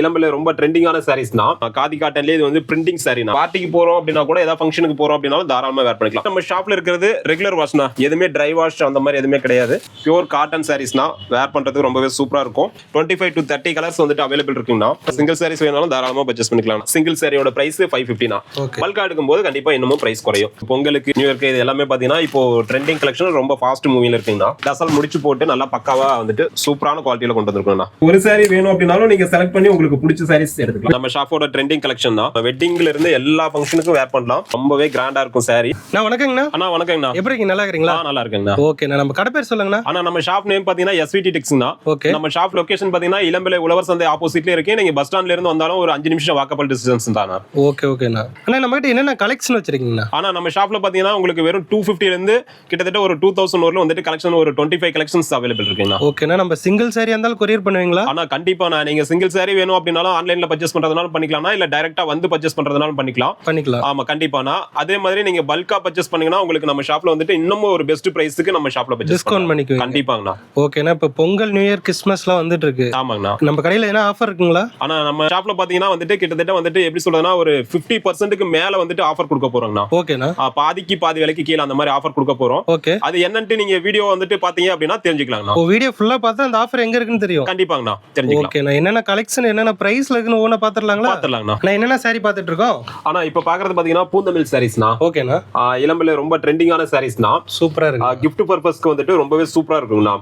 இளம்பில் ரொம்ப ட்ரெண்டிங்கான சாரீஸ்னா காதி காட்டன்லேயே இது வந்து பிரிண்டிங் சாரீனா பார்ட்டிக்கு போறோம் அப்படின்னா கூட ஏதாவது ஃபங்க்ஷனுக்கு போறோம் அப்படின்னாலும் தாராளமா வேர் பண்ணிக்கலாம். நம்ம ஷாப்ல இருக்கிறது ரெகுலர் வாஷ்னா எதுவுமே ட்ரை வாஷ் அந்த மாதிரி எதுவுமே கிடையாது. பியூர் காட்டன் சாரீஸ்னா வேர் பண்றதுக்கு ரொம்பவே சூப்பரா இருக்கும். Twenty five to thirty colours வந்துட்டு அவைலபிள் இருக்குங்கண்ணா சிங்கிள் சாரீஸ் வேணாலும் தாராளமா பர்ச்சேஸ் பண்ணிக்கலாம். சிங்கிள் சாரியோட பிரைஸ் ஃபைவ் ஃபிஃப்டினா. பல்கா எடுக்கும்போது கண்டிப்பா இன்னமும் பிரைஸ் குறையும். பொங்கலுக்கு நியூ இயர்க்கு இது எல்லாமே பாத்தீங்கன்னா இப்போ ட்ரெண்டிங் கலெக்ஷன் ரொம்ப ஃபாஸ்ட் மூவில இருக்குங்கண்ணா டசல் முடிச்சு போட்டு நல்லா பக்காவா வந்துட்டு சூப்பரான குவாலிட்டியில கொண்டு வந்திருக்கோம்ண்ணா ஒரு சாரி வேணும் அப்படின்னாலும் நீங்க செலக்ட் பண்ணி உங்களுக்கு பிடிச்ச சாரீஸ் எடுத்துக்கலாம். நம்ம ஷாப்போட ட்ரெண்டிங் கலெக்ஷன் தான். வெட்டிங்ல இருந்து எல்லா ஃபங்க்ஷனுக்கும் வேர் பண்ணலாம். ரொம்பவே கிராண்டா இருக்கும் சாரி நான் வணக்கங்கண்ணா. அண்ணா வணக்கங்கண்ணா. எப்படி இருக்கீங்க? நல்லா இருக்கிறீங்களா? ஆ, நல்லா இருக்குங்கண்ணா. ஓகேண்ணா நம்ம கடை பேர் சொல்லுங்கண்ணா. ஆனா நம்ம ஷாப் நேம் பாத்தீங்கன்னா எஸ்விடி டெக்ஸ்னா ஓகே நம்ம ஷாப் லொகேஷன் பாத்தீங்கன்னா இளம்பிள்ளை உழவர் சந்தை ஆப்போசிட்ல இருக்கு நீங்க பஸ் ஸ்டாண்ட்ல இருந்து வந்தாலும் ஒரு அஞ்சு நிமிஷம் வாக்கபிள் டிஸ்டன்ஸ் தானா ஓகே ஓகேண்ணா அண்ணா. நம்ம கிட்ட என்னென்ன கலெக்ஷன் வச்சிருக்கீங்கண்ணா? ஆனா நம்ம ஷாப்ல பாத்தீங்கன்னா உங்களுக்கு வெறும் டூ ல இருந்து கிட்டத்தட்ட ஒரு டூ தௌசண்ட் வரலும் வந்துட்டு கலெக்ஷன் ஒரு டுவெண்ட்டி ஃபைவ் கலெக்ஷன்ஸ் அவைலபிள் இருக்குங்கண்ணா ஓகேண்ணா நம்ம சிங்கிள் சாரி இருந்தாலும் கொரியர் பண்ணுவீங்களா? ஆனா கண்டிப்பா நான் நீங்க சிங்கிள் சாரி வேணும் அப்படின்னாலும் ஆன்லைன்ல பர்ச்சேஸ் பண்றதுனாலும் பண்ணிக்கலாம் இல்ல டைரக்டா வந்து பர்ச்சேஸ் பண்றதுனாலும் பண்ணிக்கலாம். பண்ணிக்கலாம். ஆமா கண்டிப்பாண்ணா அதே மாதிரி நீங்க பல்கா பர்ச்சேஸ் பண்ணீங்கன்னா உங்களுக்கு நம்ம ஷாப்ல வந்துட்டு இன்னமும் ஒரு பெஸ்ட் பிரைஸ்க்கு நம்ம ஷாப்ல பர்ச்சேஸ் டிஸ்கவுண்ட் பண்ணிக்குவீங்க. கண்டிப்பாங்கண்ணா. ஓகேண்ணா இப்போ பொங்கல் நியூ இயர் கிறிஸ்மஸ்லாம் வந்துட்டு இருக்கு ஆமாங்கண்ணா. நம்ம கடையில் என்ன ஆஃபர் இருக்குங்களா? ஆனா நம்ம ஷாப்ல பாத்தீங்கன்னா வந்துட்டு கிட்டத்தட்ட வந்துட்டு எப்படி சொல்றதுன்னா ஒரு 50% பர்சன்ட்டுக்கு மேல வந்துட்டு ஆஃபர் கொடுக்க போறோங்கண்ணா. ஓகேண்ணா பாதிக்கு பாதி விலைக்கு கீழே அந்த மாதிரி ஆஃபர் கொடுக்க போறோம். ஓகே அது என்னன்ட்டு நீங்க வீடியோ வந்துட்டு பாத்தீங்க அப்படின்னா தெரிஞ்சுக்கலாங்கண்ணா. இப்போ வீடியோ ஃபுல்லாக பார்த்தா அந்த ஆஃபர் எங்க இருக்குன்னு தெரியும்? கண்டிப்பாங்கண்ணா. தெரிஞ்சுக்கலாம். ஓகேண்ணா என்னென்ன கலெக்ஷன் என்னென்ன ப்ரைஸ்ல இருக்குன்னு ஓன பார்த்துடலாங்களா பாத்துடலாங்கண்ணா நான் என்னென்ன சாரி பார்த்துட்டு இருக்கோம் ஆனா இப்ப பாக்குறது பாத்தீங்கன்னா பூந்தமிழ் சாரீஸ்னா ஓகேண்ணா. இளம்பில ரொம்ப ட்ரெண்டிங்கான சாரீஸ்னா சூப்பரா இருக்கு கிஃப்ட் பர்பஸ்க்கு வந்துட்டு ரொம்பவே சூப்பரா இருக்குங்கண்ணா.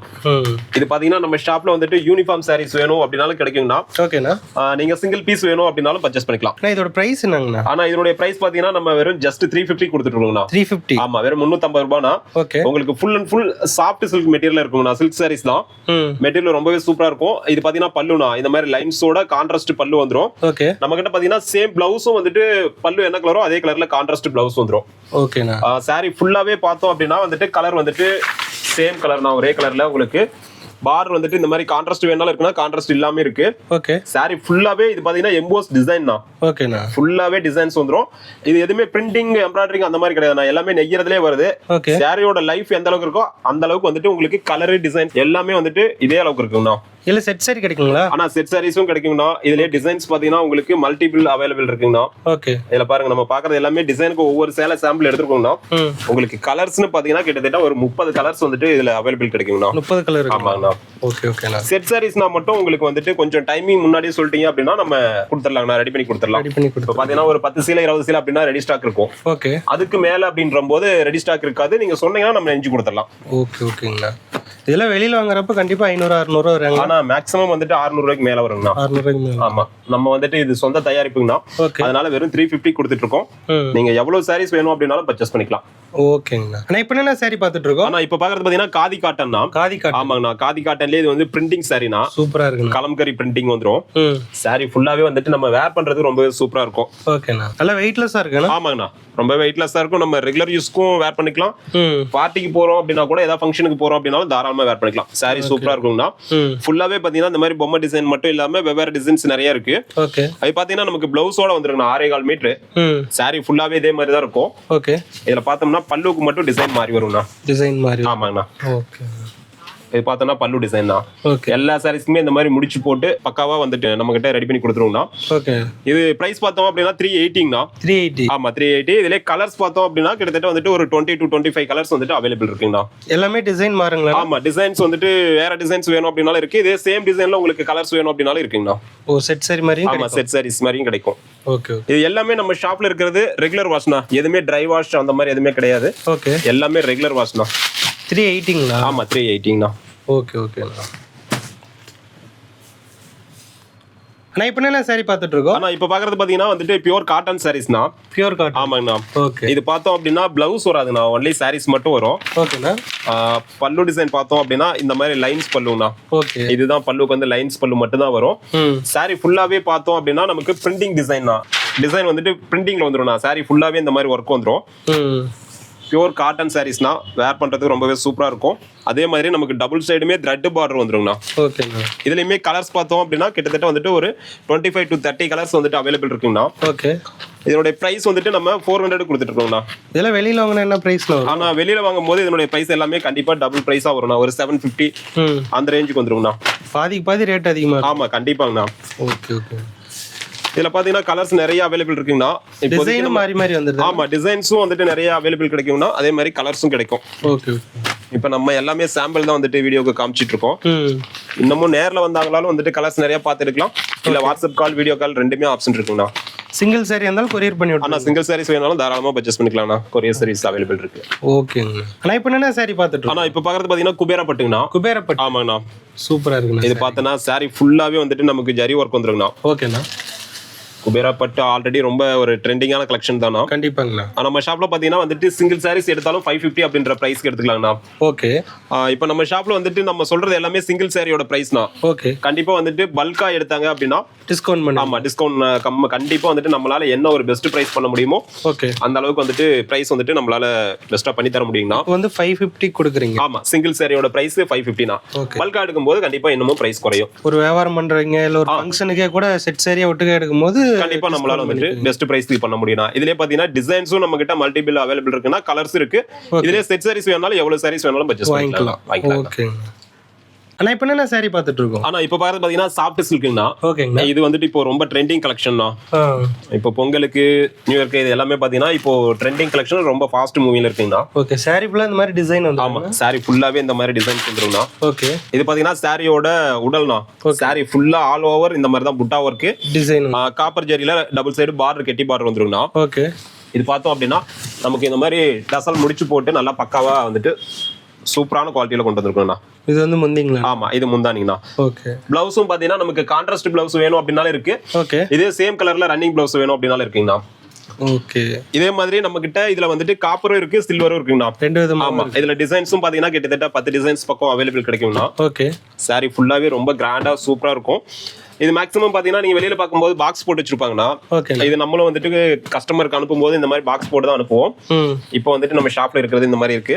இது பாத்தீங்கன்னா நம்ம ஷாப்ல வந்துட்டு யூனிஃபார்ம் சாரீஸ் வேணும் அப்படின்னாலும் கிடைக்குங்கண்ணா. ஓகேண்ணா. நீங்க சிங்கிள் பீஸ் வேணும் அப்படின்னாலும் பர்ச்சேஸ் பண்ணிக்கலாம். இதோட ப்ரைஸ் என்னங்கண்ணா? ஆனா இதனுடைய பிரைஸ் பாத்தீங்கன்னா நம்ம வெறும் ஜஸ்ட் த்ரீ ஃபிஃப்டி கொடுத்துட்டு இருக்கோங்கண்ணா த்ரீ ஃபிஃப்டி ஆமா வெறும் முன்னூத்தம்பது ரூபாய்னா ஓகே. உங்களுக்கு full and full soft silk material இருக்குங்கண்ணா சில்க் சாரீஸ் தான் மெட்டீரியல் ரொம்பவே சூப்பரா இருக்கும். இது பாத்தீங்கன்னா பல்லுனா இந்த மாதிரி லைன்ஸோட கான்ட்ராஸ்ட் பல்லு வந்துரும். ஓகே நம்ம கிட்ட பாத்தீங்கன்னா சேம் பிளவுஸும் வந்துட்டு பல்லு என்ன கலரோ அதே கலர்ல கான்ட்ராஸ்ட் பிளவுஸ் வந்துரும். ஓகேண்ணா சாரி ஃபுல்லாவே பார்த்தோம் அப்படின்னா வந்துட்டு கலர் வந்துட்டு சேம் கலர் தான் ஒரே கலர்ல உங்களுக்கு. பார்டர் வந்துட்டு இந்த மாதிரி கான்ட்ராஸ்ட் வேணாலும் இருக்குன்னா கான்ட்ராஸ்ட் இல்லாம இருக்கு. ஓகே சாரி ஃபுல்லாவே இது பாத்தீங்கன்னா எம்போஸ் டிசைன் தான். ஓகேண்ணா ஃபுல்லாவே டிசைன்ஸ் வந்துரும். இது எதுவுமே பிரிண்டிங் எம்ப்ராய்டரிங் அந்த மாதிரி கிடையாது எல்லாமே நெய்யறதுலே வருது. ஓகே சாரியோட லைஃப் எந்த அளவுக்கு இருக்கோ அந்த அளவுக்கு வந்துட்டு உங்களுக்கு கலர் டிசைன் எல்லாமே வந்துட்டு இதே அளவுக்கு இருக்குங்கண்ணா. இல்ல செட் சாரி கிடைக்குங்களா? ஆனா செட் சாரீஸும் கிடைக்குங்கண்ணா. இதுலயே டிசைன்ஸ் பாத்தீங்கன்னா உங்களுக்கு மல்டிபிள் அவைலபிள் இருக்குங்கண்ணா. ஓகே இதுல பாருங்க நம்ம பாக்குறது எல்லாமே டிசைனுக்கு ஒவ்வொரு சேலை சாம்பிள் எடுத்துருக்கோம்னா உங்களுக்கு கலர்ஸ்னு பாத்தீங்கன்னா கிட்டத்தட்ட ஒரு முப்பது கலர்ஸ் வந்துட்டு இதுல அவைலபிள் கிடைக்குங்கண்ணா. முப்பது கலர் ஆமாங்கண்ணா. ஓகே ஓகேண்ணா செட் சாரீஸ்னா மட்டும் உங்களுக்கு வந்துட்டு கொஞ்சம் டைமிங் முன்னாடியே சொல்லிட்டீங்க அப்படின்னா நம்ம கொடுத்துடலாங்கண்ணா ரெடி பண்ணி கொடுத்துடலாம். ரெடி பண்ணி கொடுத்து பாத்தீங்கன்னா ஒரு பத்து சீலை இருபது சீலை அப்படின்னா ரெடி ஸ்டாக் இருக்கும். ஓகே அதுக்கு மேல அப்படின்ற போது ரெடி ஸ்டாக் இருக்காது. நீங்க சொன்னீங்கன்னா நம்ம நெஞ்சு கொடுத்துடலாம். ஓகே ஓகேங்கண்ணா இதெல்லாம் வெளியில வாங்குறப்ப கண்டிப்பா ஐநூறு அறுநூறு வராங்க. ஆனா மேக்ஸிமம் வந்துட்டு 600 ரூபாய்க்கு மேல வருங்கண்ணா. ஆமா. நம்ம வந்துட்டு இது சொந்த தயாரிப்புங்கண்ணா. அதனால வெறும் த்ரீ ஃபிஃப்டி கொடுத்துட்டு இருக்கோம் நீங்க எவ்வளவு சாரீஸ் வேணும் அப்படின்னாலும் பர்ச்சேஸ் பண்ணிக்கலாம். ஓகேங்கண்ணா. அண்ணா இப்போ என்ன சாரி பார்த்துட்டு இருக்கோம் ஆனா இப்ப பாக்குறது பாத்தீங்கன்னா காதி காட்டன் தான் காதி காட்டு ஆமாங்கண்ணா. காதி காட்டன்லயே இது வந்து பிரிண்டிங் சாரினா சூப்பரா இருக்குண்ணா. கலம்கரி பிரிண்டிங் வந்துரும். சாரி ஃபுல்லாவே வந்துட்டு நம்ம வேர் பண்றது ரொம்பவே சூப்பரா இருக்கும். ஓகேண்ணா. நல்லா வெயிட்லெஸ்ஸாக இருக்குண்ணா? ஆமாங்கண்ணா. ரொம்ப வெயிட்லெஸ்ஸா இருக்கும். நம்ம ரெகுலர் யூஸ்க்கும் வேர் பண்ணிக்கலாம். பார்ட்டிக்கு போறோம் அப்படின்னா கூட ஏதாவது ஃபங்க்ஷனுக்கு போறோம் அப்படின்னாலும் தாராளமா வேர் பண்ணிக்கலாம். சாரி சூப்பரா ம். ஃபுல்லாவே பாத்தீங்கன்னா இந்த மாதிரி பொம்மை டிசைன் மட்டும் இல்லாம வெவ்வேறு டிசைன்ஸ் நிறைய இருக்கு. அது பாத்தீங்கன்னா நமக்கு பிளவுஸோட வந்துருங்கண்ணா ஆறே கால் மீட்டர் சாரி ஃபுல்லாவே இதே மாதிரி தான் இருக்கும். ஓகே இதுல பார்த்தோம்னா பல்லுக்கு மட்டும் டிசைன் மாறி வரும்ண்ணா. டிசைன் மாதிரி ஆமாங்கண்ணா. ஓகே இது பார்த்தோம்னா பல்லு டிசைன் தான். எல்லா சாரீஸ்க்குமே இந்த மாதிரி முடிச்சு போட்டு பக்காவா வந்துட்டு நம்ம கிட்ட ரெடி பண்ணி கொடுத்துருவோம்னா. ஓகே இது பிரைஸ் பார்த்தோம் அப்படின்னா த்ரீ எயிட்டிங்னா த்ரீ எயிட்டி ஆமா த்ரீ எயிட்டி இதுல கலர்ஸ் பார்த்தோம் அப்படின்னா கிட்டத்தட்ட வந்துட்டு ஒரு twenty to twenty five colours வந்துட்டு அவைலபிள் இருக்குங்கண்ணா எல்லாமே டிசைன் மாறுங்களா? ஆமா டிசைன்ஸ் வந்துட்டு வேற டிசைன்ஸ் வேணும் அப்படின்னாலும் இருக்கு. இதே சேம் டிசைன்ல உங்களுக்கு கலர்ஸ் வேணும் அப்படின்னாலும் இருக்குங்கண்ணா ஓ செட் சாரி மாதிரியும் ஆமா செட் சாரீஸ் மாதிரியும் கிடைக்கும். ஓகே இது எல்லாமே நம்ம ஷாப்ல இருக்கிறது ரெகுலர் வாஷ்னா எதுவுமே ட்ரை வாஷ் அந்த மாதிரி எதுவுமே கிடையாது. ஓகே எல்லாமே ரெகுலர் வாஷ்னா த்ரீ எயிட்டிங்களா ஆமா த்ரீ எயிட்டிங்ண்ணா ஓகே ஓகேண்ணா அண்ணா இப்போ என்ன சாரி பார்த்துட்டு இருக்கோம் ஆனா இப்ப பாக்குறது பாத்தீங்கன்னா வந்துட்டு பியூர் காட்டன் சாரீஸ்னா பியூர் காட்டன் ஆமாங்கண்ணா. ஓகே இது பார்த்தோம் அப்படின்னா பிளவுஸ் வராதுண்ணா ஒன்லி சாரீஸ் மட்டும் வரும். ஓகேண்ணா பல்லு டிசைன் பார்த்தோம் அப்படின்னா இந்த மாதிரி லைன்ஸ் பல்லுண்ணா ஓகே இதுதான் பல்லுக்கு வந்து லைன்ஸ் பல்லு மட்டும் தான் வரும் சாரி ஃபுல்லாவே பார்த்தோம் அப்படின்னா நமக்கு பிரிண்டிங் டிசைன் தான் டிசைன் வந்துட்டு பிரிண்டிங்ல வந்துடும் சாரி ஃபுல்லாவே இந்த மாதிரி ஒர்க் வந்துடும் பியூர் காட்டன் சாரீஸ்னா வேர் பண்ணுறதுக்கு ரொம்பவே சூப்பராக இருக்கும். அதே மாதிரி நமக்கு டபுள் சைடுமே த்ரெட் பார்டர் வந்துருங்கண்ணா. ஓகேண்ணா இதுலையுமே கலர்ஸ் பார்த்தோம் அப்படின்னா கிட்டத்தட்ட வந்துட்டு ஒரு twenty five to thirty colours வந்துட்டு அவைலபிள் இருக்குங்கண்ணா. ஓகே இதனுடைய ப்ரைஸ் வந்துட்டு நம்ம ஃபோர் ஹண்ட்ரட் கொடுத்துட்டு இதெல்லாம் வெளியில் வாங்கினா என்ன ப்ரைஸில் வரும்? ஆனா வெளியில வாங்கும் போது இதனுடைய பிரைஸ் எல்லாமே கண்டிப்பா டபுள் பிரைஸா வரும்ண்ணா. ஒரு செவன் ஃபிஃப்டி அந்த ரேஞ்சுக்கு வந்துருங்கண்ணா. பாதிக்கு பாதி ரேட் இருக்கும் ஆமா கண்டிப்பாங்கண்ணா. ஓகே ஓகே இதுல பாத்தீங்கன்னா கலர்ஸ் நிறைய அவைலபிள் இருக்குங்கண்ணா. டிசைனும் மாறி மாறி வந்துடுது ஆமா டிசைன்ஸும் வந்துட்டு நிறைய அவைலபிள் கிடைக்கும்னா அதே மாதிரி கலர்ஸும் கிடைக்கும். ஓகே ஓகே இப்போ நம்ம எல்லாமே சாம்பிள் தான் வந்துட்டு வீடியோக்கு காமிச்சிட்டு இருக்கோம். இன்னமும் நேர்ல வந்தாங்களாலும் வந்துட்டு கலர்ஸ் நிறைய பார்த்துருக்கலாம். இல்ல வாட்ஸ்அப் கால் வீடியோ கால் ரெண்டுமே ஆப்ஷன் இருக்குங்கண்ணா. சிங்கிள் சாரி இருந்தாலும் கொரியர் பண்ணி ஆனா சிங்கிள் சாரீஸ் வேணாலும் தாராளமா பர்ச்சேஸ் பண்ணிக்கலாம்ண்ணா. கொரியர் சர்வீஸ் அவைலபிள் இருக்கு. ஓகேங்க ஆனால் இப்போ என்ன சாரி பார்த்துட்டு ஆனா இப்போ பாக்குறது பாத்தீங்கன்னா குபேரா பட்டுங்கண்ணா குபேரப்பட்டு. ஆமாங்கண்ணா. சூப்பராக இருக்குண்ணா இது பார்த்தோன்னா சாரி ஃபுல்லாவே வந்துட்டு நமக்கு ஜரி ஒர்க் வந்துருங்கண்ணா. ஓகேண்ணா குபேரா பட்டு ஆல்ரெடி ரொம்ப ஒரு ட்ரெண்டிங்கான கலெக்ஷன் தானா? கண்டிப்பாங்கண்ணா. நம்ம ஷாப்ல பாத்தீங்கன்னா வந்துட்டு சிங்கிள் சாரீஸ் எடுத்தாலும் ஃபைவ் ஃபிஃப்டி அப்படின்ற பிரைஸ்க்கு எடுத்துக்கலாங்கண்ணா. ஓகே. இப்போ நம்ம ஷாப்ல வந்துட்டு நம்ம சொல்றது எல்லாமே சிங்கிள் சாரியோட பிரைஸ்னா ஓகே. கண்டிப்பா வந்துட்டு பல்கா எடுத்தாங்க அப்படின்னா டிஸ்கவுண்ட் பண்ணி. ஆமா டிஸ்கவுண்ட் கம்ம கண்டிப்பா வந்துட்டு நம்மளால என்ன ஒரு பெஸ்ட் பிரைஸ் பண்ண முடியுமோ ஓகே. அந்த அளவுக்கு வந்துட்டு பிரைஸ் வந்துட்டு நம்மளால பெஸ்டா பண்ணி தர இப்போ வந்து ஃபைவ் ஃபிஃப்டி கொடுக்குறீங்க. ஆமா சிங்கிள் சாரியோட பிரைஸ் ஃபைவ் ஃபிஃப்டினா பல்கா எடுக்கும்போது கண்டிப்பா இன்னமும் பிரைஸ் குறையும். ஒரு வியாபாரம் பண்றீங்க இல்லை ஒரு ஃபங்க்ஷனுக்கே கூட செட் சாரியா ஒட்டுக்க எடுக்கும்போது கண்டிப்பா நம்மளால வந்துட்டு பெஸ்ட் பிரைஸ் பண்ண முடியும் இதுலயே பாத்தீங்கன்னா டிசைன்ஸும் நம்ம கிட்ட மல்டிபிள் அவைலபிள் இருக்குன்னா கலர்ஸ் இருக்கு. இதுலயே செட் சாரீஸ் வேணாலும் எவ்வளவு சாரீஸ் வேணாலும் பர்ச்சேஸ் பண்ணிக்கலாம். வாங்கிக்கலாம். ஓகேங்க அண்ணா இப்போ என்ன சாரி பார்த்துட்டு இருக்கோம் ஆனா இப்ப பாக்குறது பாத்தீங்கன்னா சாஃப்ட் சில்க்குங்கண்ணா ஓகேங்கண்ணா. இது வந்துட்டு இப்போ ரொம்ப ட்ரெண்டிங் கலெக்ஷன்னா இப்போ பொங்கலுக்கு நியூ இயர்க்கு இது எல்லாமே பாத்தீங்கன்னா இப்போ ட்ரெண்டிங் கலெக்ஷன் ரொம்ப ஃபாஸ்ட் மூவில இருக்குங்கண்ணா. ஓகே சாரி ஃபுல்லாக இந்த மாதிரி டிசைன் வந்து ஆமா சாரி ஃபுல்லாவே இந்த மாதிரி டிசைன்ஸ் வந்துருங்கண்ணா ஓகே. இது பாத்தீங்கன்னா சாரியோட உடல்னா சாரி ஃபுல்லா ஆல் ஓவர் இந்த மாதிரி தான் புட்டா ஒர்க்கு டிசைன் காப்பர் ஜரியில டபுள் சைடு பார்டர் கெட்டி பார்டர் வந்துருங்கண்ணா ஓகே. இது பார்த்தோம் அப்படின்னா நமக்கு இந்த மாதிரி டசல் முடிச்சு போட்டு நல்லா பக்காவா வந்துட்டு சூப்பரான குவாலிட்டியில கொண்டு வந்திருக்கோம்ண்ணா இது வந்து முந்திங்களா? ஆமா இது முந்தானிங்கண்ணா. ஓகே. பிளவுஸும் பாத்தீங்கன்னா நமக்கு கான்ட்ராஸ்ட் பிளவுஸ் வேணும் அப்படின்னாலும் இருக்கு. ஓகே. இதே சேம் கலர்ல ரன்னிங் பிளவுஸ் வேணும் அப்படின்னாலும் இருக்குங்கண்ணா. ஓகே. இதே மாதிரி நம்ம கிட்ட இதுல வந்துட்டு காப்பரும் இருக்கு சில்வரும் இருக்குங்கண்ணா. ரெண்டு விதமா ஆமா இதுல டிசைன்ஸும் பாத்தீங்கன்னா கிட்டத்தட்ட பத்து டிசைன்ஸ் பக்கம் அவைலபிள் கிடைக்கும்ண்ணா ஓகே. சாரி ஃபுல்லாவே ரொம்ப கிராண்டா சூப்பரா இருக்கும். இது மேக்ஸிமம் பாத்தீங்கன்னா நீங்க வெளியில பார்க்கும்போது பாக்ஸ் போட்டு வச்சிருப்பாங்கண்ணா ஓகே இது நம்மளும் வந்துட்டு கஸ்டமருக்கு அனுப்பும்போது இந்த மாதிரி பாக்ஸ் போட்டு தான் அனுப்புவோம். இப்போ வந்துட்டு நம்ம ஷாப்ல இருக்கிறது இந்த மாதிரி இருக்கு.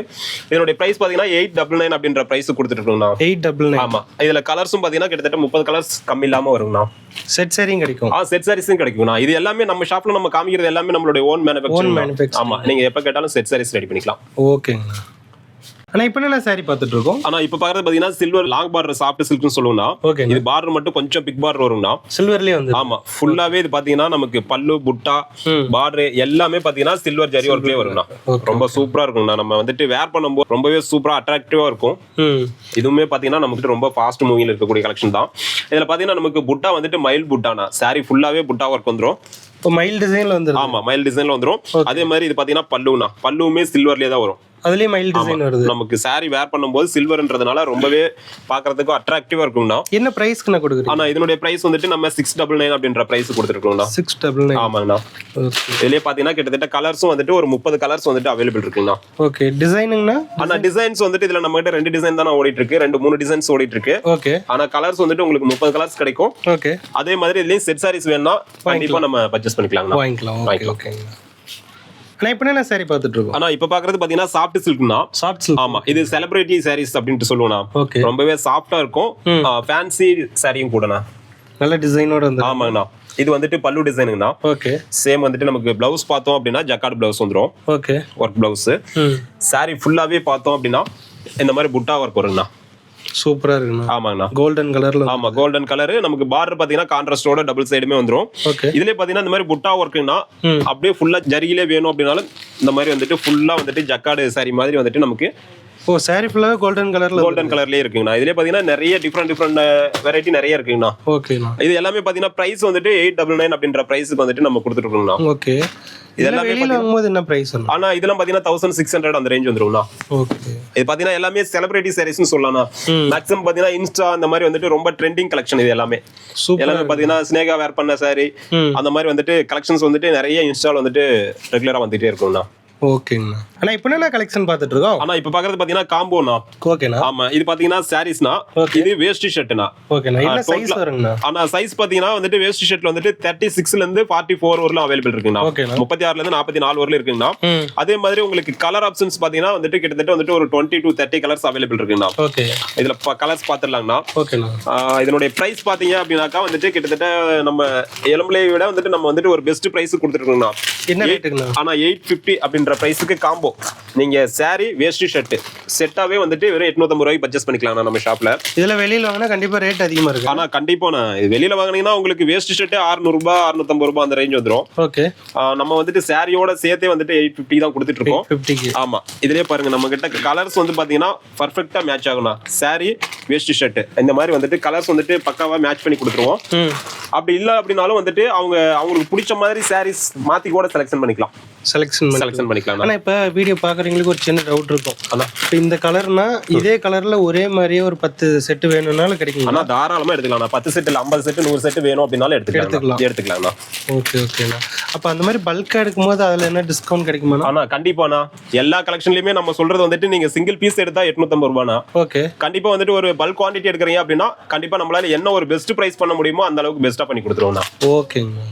இதனுடைய பிரைஸ் பாத்தீங்கன்னா எயிட் டபுள் நைன் அப்படின்ற பிரைஸ் கொடுத்துட்டு இருக்கோம்ண்ணா. எயிட் டபுள் நைன் ஆமா. இதுல கலர்ஸும் பாத்தீங்கன்னா கிட்டத்தட்ட முப்பது கலர்ஸ் கம்மி இல்லாம வருங்கண்ணா. செட் சாரியும் கிடைக்கும். ஆ செட் சாரீஸும் கிடைக்கும்ண்ணா இது எல்லாமே நம்ம ஷாப்ல நம்ம காமிக்கிறது எல்லாமே நம்மளுடைய ஓன் manufacturing. ஆமா. நீங்க எப்ப கேட்டாலும் செட் சாரீஸ் ரெடி பண்ணிக்கலாம். ஓகேங்கண்ணா அண்ணா இப்போ என்ன சாரி பார்த்துட்டு இருக்கோம் ஆனா இப்ப பாக்குறது பாத்தீங்கன்னா சில்வர் லாங் பார்டர் சாஃப்ட் சில்க்னு சொல்லுவோம்னா ஓகேங்க இது பார்டர் மட்டும் கொஞ்சம் பிக் பார்டர் வருங்கண்ணா சில்வர்லேயே வந்து. ஆமா ஃபுல்லாவே இது பாத்தீங்கன்னா நமக்கு பல்லு புட்டா. பார்டர் எல்லாமே பாத்தீங்கன்னா சில்வர் ஜரி ஒர்க்லயே Okay. ரொம்ப சூப்பரா இருக்குங்கண்ணா நம்ம வந்துட்டு வேர் பண்ணும்போது ரொம்பவே சூப்பரா அட்ராக்டிவா இருக்கும். இதுவுமே பாத்தீங்கன்னா நமக்கு ரொம்ப ஃபாஸ்ட் மூவில இருக்கக்கூடிய கலெக்ஷன் தான். இதுல பாத்தீங்கன்னா நமக்கு புட்டா வந்துட்டு மயில் புட்டானா சாரி ஃபுல்லாவே புட்டா ஒர்க் வந்துரும். இப்போ மைல் டிசைனில் வந்துருது. ஆமா மயில் டிசைன்ல வந்துரும். அதே மாதிரி இது பாத்தீங்கன்னா பல்லுனா. பல்லுவுமே சில்வர்லயே தான் வரும். அதுலேயே மைல் டிசைன் வருது. நமக்கு சாரி வேர் பண்ணும்போது சில்வர்ன்றதுனால ரொம்பவே பாக்குறதுக்கு அட்ராக்டிவா இருக்கும்னா என்ன ப்ரைஸ்க்கு கொடுக்குறீங்க? ஆனா இதனுடைய பிரைஸ் வந்துட்டு நம்ம சிக்ஸ் டபுள் நைன் அப்படின்ற பிரைஸ் கொடுத்துருக்கோம்னா சிக்ஸ் டபுள் நைன் ஆமாங்கண்ணா. இதுலயே பாத்தீங்கன்னா கிட்டத்தட்ட கலர்ஸும் வந்துட்டு ஒரு முப்பது கலர்ஸ் வந்துட்டு அவைலபிள் இருக்குங்கண்ணா. ஓகே டிசைனுங்கண்ணா ஆனா டிசைன்ஸ் வந்துட்டு இதுல நம்ம கிட்ட ரெண்டு டிசைன் தானே ஓடிட்டு இருக்கு ரெண்டு மூணு டிசைன்ஸ் ஓடிட்டு இருக்கு ஓகே ஆனா கலர்ஸ் வந்துட்டு உங்களுக்கு முப்பது கலர்ஸ் கிடைக்கும். ஓகே அதே மாதிரி இதுலயும் செட் சாரீஸ் வேணும்னா கண்டிப்பா நம்ம பர்ச்சேஸ் பண்ணிக்கலாங்கண்ணா. வாங்கிக்கலாம். ஓகே ஓகேங்கண்ணா அண்ணா இப்போ என்ன சாரி பார்த்துட்டு இருக்கோம்? ஆனா இப்ப பாக்குறது பாத்தீங்கன்னா சாஃப்ட் சில்க்னா சாஃப்ட் சில்க் ஆமா இது செலிபிரிட்டி சாரீஸ் அப்படின்ட்டு சொல்லுவோம்னா ஓகே ரொம்பவே சாஃப்டா இருக்கும். ஃபேன்சி சாரியும் கூடண்ணா நல்ல டிசைனோட வந்து ஆமாங்கண்ணா. இது வந்துட்டு பல்லு டிசைனுங்கண்ணா ஓகே சேம் வந்துட்டு நமக்கு பிளவுஸ் பார்த்தோம் அப்படின்னா ஜக்கார்ட் பிளவுஸ் வந்துரும். ஓகே ஒர்க் பிளவுஸ் சாரி ஃபுல்லாவே பார்த்தோம் அப்படின்னா இந்த மாதிரி புட்டா ஒர்க் வருங்கண்ணா. சூப்பராக இருக்குண்ணா. ஆமாங்கண்ணா. கோல்டன் கலரில் ஆமா கோல்டன் கலர் நமக்கு பார்டர் பாத்தீங்கன்னா கான்ட்ராஸ்டோட டபுள் சைடுமே வந்துரும். இதுலயே பாத்தீங்கன்னா இந்த மாதிரி புட்டா ஒர்க்குன்னா. அப்படியே ஃபுல்லா ஜரியிலே வேணும் அப்படின்னாலும் இந்த மாதிரி வந்துட்டு ஃபுல்லா வந்துட்டு ஜக்காடு சாரி மாதிரி வந்துட்டு நமக்கு ஓ சாரி ஃபுல்லாகவே கோல்டன் கலரில் கோல்டன் கலர்லயே இருக்குங்கண்ணா. இதுலயே பாத்தீங்கன்னா நிறைய டிஃப்ரெண்ட் டிஃப்ரெண்ட் வெரைட்டி நிறைய இருக்குங்கண்ணா. ஓகேண்ணா இது எல்லாமே பாத்தீங்கன்னா பிரைஸ் வந்துட்டு எயிட் டபுள் நைன் அப்படின்ற பிரைஸ்க்கு வந்துட்டு நம்ம கொடுத்துட்டு இருக்கோம்ண்ணா ஓகே இது இதெல்லாம் வெளியில் வாங்கும்போது என்ன ப்ரைஸ் ஆனா இதெல்லாம் பாத்தீங்கன்னா தௌசண்ட் சிக்ஸ் ஹண்ட்ரட் அந்த ரேஞ்ச் வந்துரும்ண்ணா ஓகே இது பாத்தீங்கன்னா எல்லாமே செலிபிரிட்டி சாரீஸ்னு சொல்லலாம். மேக்ஸிமம் பாத்தீங்கன்னா இன்ஸ்டா அந்த மாதிரி வந்துட்டு ரொம்ப ட்ரெண்டிங் கலெக்ஷன் இது எல்லாமே. எல்லாமே பாத்தீங்கன்னா ஸ்னேகா வேர் பண்ண சாரி அந்த மாதிரி வந்துட்டு கலெக்ஷன்ஸ் வந்துட்டு நிறைய இன்ஸ்டால் வந்துட்டு ரெகுலரா வந்துட்டே இருக்கும்ண்ணா ஓகேங்கண்ணா. அண்ணா இப்போ என்ன கலெக்ஷன் பார்த்துட்டு இருக்கோம் ஆனா இப்ப பாக்குறது பாத்தீங்கன்னா காம்போனா ஓகேண்ணா. ஆமா இது பாத்தீங்கன்னா சாரீஸ்னா இது வேஸ்ட் ஷர்ட்னா ஓகேண்ணா. என்ன சைஸ் வருங்கண்ணா? ஆனா சைஸ் பாத்தீங்கன்னா வந்துட்டு வேஸ்ட் ஷர்ட்ல வந்துட்டு தேர்ட்டி சிக்ஸ்ல இருந்து ஃபார்ட்டி ஃபோர் வரலாம் அவைலபிள் இருக்குங்கண்ணா. ஓகேண்ணா. முப்பத்தி ஆறுல இருந்து நாற்பத்தி நாலு வரல இருக்குங்கண்ணா. அதே மாதிரி உங்களுக்கு கலர் ஆப்ஷன்ஸ் பாத்தீங்கன்னா வந்துட்டு கிட்டத்தட்ட வந்துட்டு ஒரு twenty to thirty colours available இருக்குங்கண்ணா. ஓகே. இதுல கலர்ஸ் பாத்துடலாங்கண்ணா. ஓகேண்ணா. இதனுடைய பிரைஸ் பாத்தீங்க அப்படின்னாக்கா வந்துட்டு கிட்டத்தட்ட நம்ம எலும்பலையை விட வந்துட்டு நம்ம வந்துட்டு ஒரு பெஸ்ட் பிரைஸ் கொடுத்துருக்கோம்ண்ணா என்ன ரேட்டுங்கண்ணா ஆனா எயிட் பிப்டி அப்படின்ற பிரைஸுக்கு காம்போ நீங்க saree வேஷ்டி ஷர்ட் செட்டாவே வந்துட்டு வெறும் எட்நூத்தம்பது ரூபாய்க்கு பர்ச்சேஸ் பண்ணிக்கலாம் நம்ம ஷாப்ல இதில் வெளியில் வாங்கினா கண்டிப்பாக ரேட் அதிகமாக இருக்கு. ஆனா கண்டிப்பா நான் இது வெளியில வாங்குனீங்கன்னா உங்களுக்கு வேஸ்ட் ஷர்ட் 600 ரூபாய் 650 ரூபாய் அந்த ரேஞ்ச் வந்துரும். ஓகே நம்ம வந்துட்டு சாரியோட சேர்த்தே வந்துட்டு எயிட் பிப்டி தான் கொடுத்துட்டு இருக்கோம். ஃபிஃப்டிக்கு ஆமா. இதுலயே பாருங்க நம்ம கிட்ட கலர்ஸ் வந்து பாத்தீங்கன்னா பர்ஃபெக்ட்டா மேட்ச் ஆகும்ண்ணா. saree வேஷ்டி ஷர்ட் இந்த மாதிரி வந்துட்டு கலர்ஸ் வந்துட்டு பக்காவா மேட்ச் பண்ணி கொடுத்துருவோம். அப்படி இல்ல அப்படின்னாலும் வந்துட்டு அவங்க அவங்களுக்கு பிடிச்ச மாதிரி sarees மாத்தி கூட செலெக்ஷன் பண்ணிக்கலாம். செலெக்ஷன் செலெக்ஷன் பண்ணிக்கலாம் ஆனால் இப்போ வீடியோ பார்க்குறவங்களுக்கு ஒரு சின்ன டவுட் இருக்கும். ஆனா இப்போ இந்த கலர்னா இதே கலர்ல ஒரே மாதிரியே ஒரு பத்து செட்டு வேணும்னாலும் கிடைக்குங்களா? ஆனா தாராளமா எடுத்துக்கலாம் பத்து செட் இல்ல ஐம்பது செட் நூறு செட் வேணும் அப்படின்னாலும் எடுத்துக்கலாம். எடுத்துக்கலாம். எடுத்துக்கலாம் ஓகே ஓகேண்ணா அப்போ அந்த மாதிரி பல்காக எடுக்கும்போது அதில் என்ன டிஸ்கவுண்ட் கிடைக்குமாண்ணா? ஆனா கண்டிப்பாண்ணா எல்லா கலெக்ஷன்லயுமே நம்ம சொல்றது வந்துட்டு நீங்க சிங்கிள் பீஸ் எடுத்தா எட்நூத்தம்பது ரூபானா ஓகே கண்டிப்பா வந்துட்டு ஒரு பல்க் குவான்டிட்டி எடுக்கிறீங்க அப்படின்னா கண்டிப்பா நம்மளால என்ன ஒரு பெஸ்ட் பிரைஸ் பண்ண முடியுமோ அந்த அளவுக்கு பெஸ்டா பண்ணி கொடுத்துருவோம்ண்ணா. ஓகேங்கண்ணா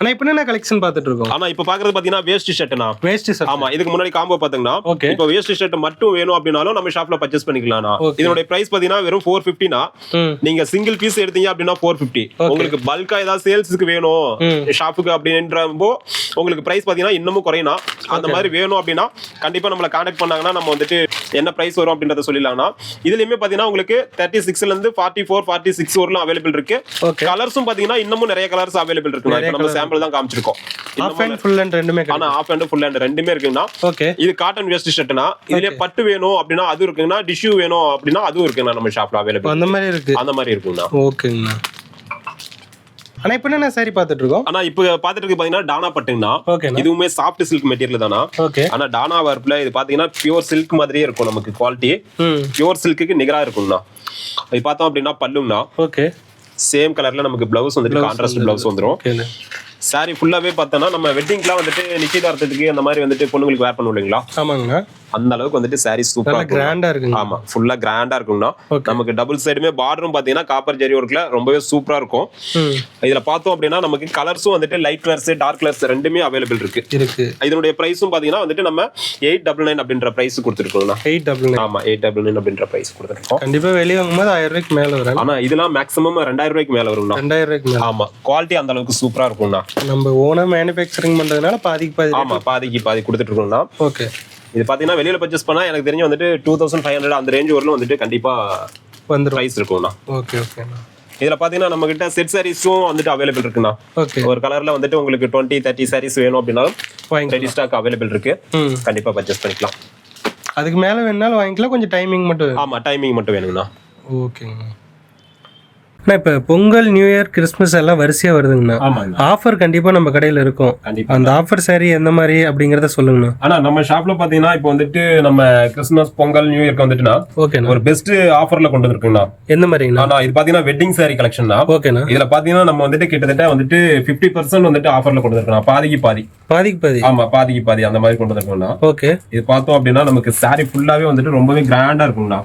அண்ணா இப்போ என்ன கலெக்ஷன் பார்த்துட்டு இருக்கோம் ஆனா இப்ப பாக்குறது பாத்தீங்கன்னா வேஸ்ட் ஷர்ட்னா வேஸ்ட் சார் ஆமா இதுக்கு முன்னாடி காம்போ பாத்தீங்கன்னா ஓகே இப்போ வேஸ்ட் ஷர்ட் மட்டும் வேணும் அப்படின்னாலும் நம்ம ஷாப்ல பர்ச்சேஸ் பண்ணிக்கலாம்ண்ணா. Okay. இதனுடைய பிரைஸ் பாத்தீங்கன்னா வெறும் ஃபோர் ஃபிஃப்டினா ம். நீங்க சிங்கிள் பீஸ் எடுத்தீங்க அப்படின்னா ஃபோர் ஃபிஃப்டி உங்களுக்கு பல்கா ஏதாவது சேல்ஸுக்கு வேணும். ஷாப்புக்கு அப்படின்றப்போ உங்களுக்கு பிரைஸ் பாத்தீங்கன்னா இன்னமும் குறையினா அந்த மாதிரி வேணும் அப்படின்னா கண்டிப்பா நம்மள கான்டாக்ட் பண்ணாங்கன்னா நம்ம வந்துட்டு என்ன பிரைஸ் வரும் அப்படின்றத சொல்லிடலாம்னா இதுலயுமே பாத்தீங்கன்னா உங்களுக்கு தேர்ட்டி சிக்ஸ்ல இருந்து ஃபார்ட்டி ஃபோர் ஃபார்ட்டி சிக்ஸ் வரலாம் அவைலபிள் இருக்கு கலர்ஸும் பாத்தீங்கன்னா இன்னமும் நிறைய கலர்ஸ் அவைலபிள் இருக்கு நம்ம சாம்பிள் தான் காமிச்சிருக்கோம். ஆஃப் அண்ட் ஃபுல் அண்ட் ரெண்டுமே ஆனா ஆஃப் அண்ட் ஃபுல் ரெண்டுமே ஓகே இது காட்டன் வேஸ்ட் ஷர்ட்னா இதுல பட்டு வேணும் அப்படின்னா அது இருக்குங்கண்ணா டிஷ்யூ வேணும் அப்படின்னா அதுவும் இருக்குங்கண்ணா நம்ம ஷாப்ல அவைலபிள் அந்த மாதிரி இருக்கு. அந்த மாதிரி இருக்குங்கண்ணா ஓகேங்கண்ணா. அண்ணா இப்போ என்ன சாரி பார்த்துட்டு இருக்கோம் ஆனா இப்போ பாத்துட்டு இருக்கு பாத்தீங்கன்னா டானா பட்டுங்கண்ணா. இதுவுமே சாஃப்ட் சில்க் மெட்டீரியல் தானா ஆனா டானா வர்ப்ல இது பாத்தீங்கன்னா பியூர் சில்க் மாதிரியே இருக்கும் நமக்கு குவாலிட்டி பியூர் சில்க்குக்கு நிகரா இருக்கும்ண்ணா. இது பார்த்தோம் அப்படின்னா பல்லுங்கண்ணா. ஓகே சேம் கலர்ல நமக்கு பிளவுஸ் வந்துட்டு கான்ட்ராஸ்ட் பிளவுஸ் வந்துரும். ஓகேண்ணா சாரி ஃபுல்லாவே பார்த்தோம்னா நம்ம வெட்டிங்க்குலாம் வந்துட்டு நிச்சயதார்த்தத்துக்கு அந்த மாதிரி வந்துட்டு பொண்ணுங்களுக்கு வேர் பண்ணுவோம் இல்லைங்களா? ஆமாங்கண்ணா. அந்த அளவுக்கு வந்துட்டு சாரி சூப்பரா கிராண்டாக இருக்குங்க ஆமா ஃபுல்லா கிராண்டா இருக்கும்னா. நமக்கு டபுள் சைடுமே பார்டரும் பாத்தீங்கன்னா காப்பர் ஜெரி ஒர்க்ல ரொம்பவே சூப்பரா இருக்கும். இதுல பார்த்தோம் அப்படின்னா நமக்கு கலர்ஸும் வந்துட்டு லைட் கலர்ஸ் டார்க் கலர்ஸ் ரெண்டுமே அவைலபிள் இருக்கு. இருக்கு. இதனுடைய பிரைஸும் பாத்தீங்கன்னா வந்துட்டு நம்ம எயிட் டபுள் நைன் அப்படின்ற பிரைஸ் கொடுத்துருக்கோம்னா எயிட் டபுள் நைன் ஆமா எயிட் டபுள் நைன் அப்படின்ற பிரைஸ் கொடுத்துருக்கோம். கண்டிப்பாக வெளியே வாங்கும்போது ஆயிரம் ரூபாய்க்கு மேலே வரும். ஆனா இதெல்லாம் மேக்ஸிமம் ரெண்டாயிரம் ரூபாய்க்கு மேல வரும்னா ரெண்டாயிரம் ரூபாய்க்கு ஆமா குவாலிட்டி அந்த அளவுக்கு சூப்பரா இருக்கும்னா நம்ம ஓனாக மேனுஃபேக்சரிங் பண்ணுறதுனால பாதிக்கு பாதி ஆமா பாதிக்கு பாதி கொடுத்துட்டு இருக்கோம்னா ஓகே இது பாத்தீங்கன்னா வெளியில பர்ச்சேஸ் பண்ணா எனக்கு தெரிஞ்சு வந்துட்டு டூ தௌசண்ட் ஃபைவ் ஹண்ட்ரட் அந்த ரேஞ்ச் வரலும் வந்துட்டு கண்டிப்பா வந்துடும் பிரைஸ் இருக்கும்னா ஓகே ஓகேண்ணா இதுல பாத்தீங்கன்னா நம்ம கிட்ட செட் சாரீஸும் வந்துட்டு அவைலபிள் இருக்குண்ணா. ஓகே ஒரு கலர்ல வந்துட்டு உங்களுக்கு டுவெண்ட்டி தேர்ட்டி சாரீஸ் வேணும் அப்படின்னாலும் ரெடி ஸ்டாக் அவைலபிள் இருக்கு. கண்டிப்பா பர்ச்சேஸ் பண்ணிக்கலாம். அதுக்கு மேலே வேணாலும் வாங்கிக்கலாம். கொஞ்சம் டைமிங் மட்டும். ஆமா டைமிங் மட்டும் வேணுங்கண்ணா. ஓகேங்கண்ணா அண்ணா இப்போ பொங்கல் நியூ இயர் கிறிஸ்மஸ் எல்லாம் வரிசையாக வருதுங்கண்ணா. ஆஃபர் கண்டிப்பாக நம்ம கடையில் இருக்கும். அந்த ஆஃபர் சாரி எந்த மாதிரி அப்படிங்கிறத சொல்லுங்கண்ணா. ஆனா நம்ம ஷாப்ல பாத்தீங்கன்னா இப்போ வந்துட்டு நம்ம கிறிஸ்துமஸ் பொங்கல் நியூ இயர்க்கு வந்துட்டுனா ஓகேண்ணா. ஒரு பெஸ்ட் ஆஃபர்ல கொண்டு வந்துருக்குங்கண்ணா. எந்த மாதிரிங்கண்ணா? ஆனா இது பாத்தீங்கன்னா வெட்டிங் saree கலெக்ஷன் தான் ஓகேண்ணா. இதுல பாத்தீங்கன்னா நம்ம வந்துட்டு கிட்டத்தட்ட வந்துட்டு 50% பர்சன்ட் வந்துட்டு ஆஃபர்ல கொண்டு வந்துருக்கோம் பாதிக்கு பாதி. பாதிக்கு பாதி? ஆமா பாதிக்கு பாதி அந்த மாதிரி கொண்டு வந்துருக்கோம்னா ஓகே. இது பார்த்தோம் அப்படின்னா நமக்கு saree ஃபுல்லாவே வந்துட்டு ரொம்பவே கிராண்டா இருக்கும்ண்ணா